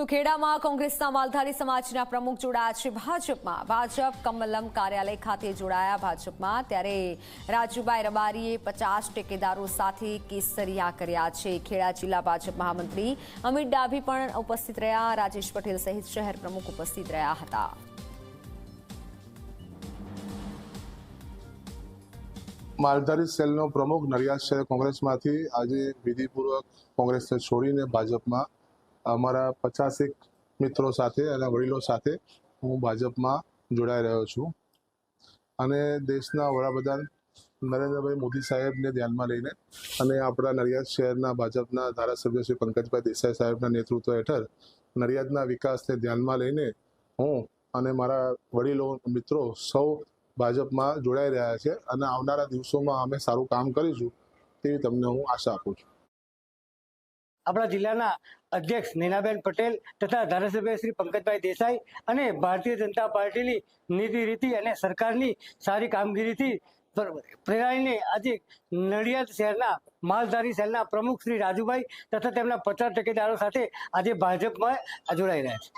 તો ખેડામાં કોંગ્રેસના માલધારી સમાજના પ્રમુખ જોડાયા છે ભાજપમાં. ભાજપ કમલમ કાર્યાલય ખાતે જોડાયા ભાજપમાં. ત્યારે રાજુભાઈ રબારીએ પચાસ ટેકેદારો સાથે કેસરિયા કર્યા છે. ખેડા જિલ્લા ભાજપ મહામંત્રી અમિત ડાભી પણ ઉપસ્થિત રહ્યા. રાજેશ પટેલ સહિત શહેર પ્રમુખ ઉપસ્થિત રહ્યા હતા. માલધારી સેલનો પ્રમુખ નડિયાદ શહેર કોંગ્રેસમાંથી આજે વિધિપૂર્વક કોંગ્રેસને છોડીને ભાજપમાં અમારા પચાસેક મિત્રો સાથે અને વડીલો સાથે હું ભાજપમાં જોડાઈ રહ્યો છું. અને દેશના વડાપ્રધાન નરેન્દ્રભાઈ મોદી સાહેબને ધ્યાનમાં લઈને અને આપણા નડિયાદ શહેરના ભાજપના ધારાસભ્ય શ્રી પંકજભાઈ દેસાઈ સાહેબના નેતૃત્વ હેઠળ નડિયાદના વિકાસને ધ્યાનમાં લઈને હું અને મારા વડીલો, મિત્રો સૌ ભાજપમાં જોડાઈ રહ્યા છે. અને આવનારા દિવસોમાં અમે સારું કામ કરીશું તેવી તમને હું આશા આપું છું. આપણા જિલ્લાના અધ્યક્ષ નીનાબેન પટેલ તથા ધારાસભ્ય શ્રી પંકજભાઈ દેસાઈ અને ભારતીય જનતા પાર્ટીની નીતિ રીતિ અને સરકારની સારી કામગીરીથી પ્ર- પ્રેરાઈને આજે નડિયાદ શહેરના માલધારી સેલના પ્રમુખ શ્રી રાજુભાઈ તથા તેમના પચાસ ટેકેદારો સાથે આજે ભાજપમાં જોડાઈ રહ્યા છે.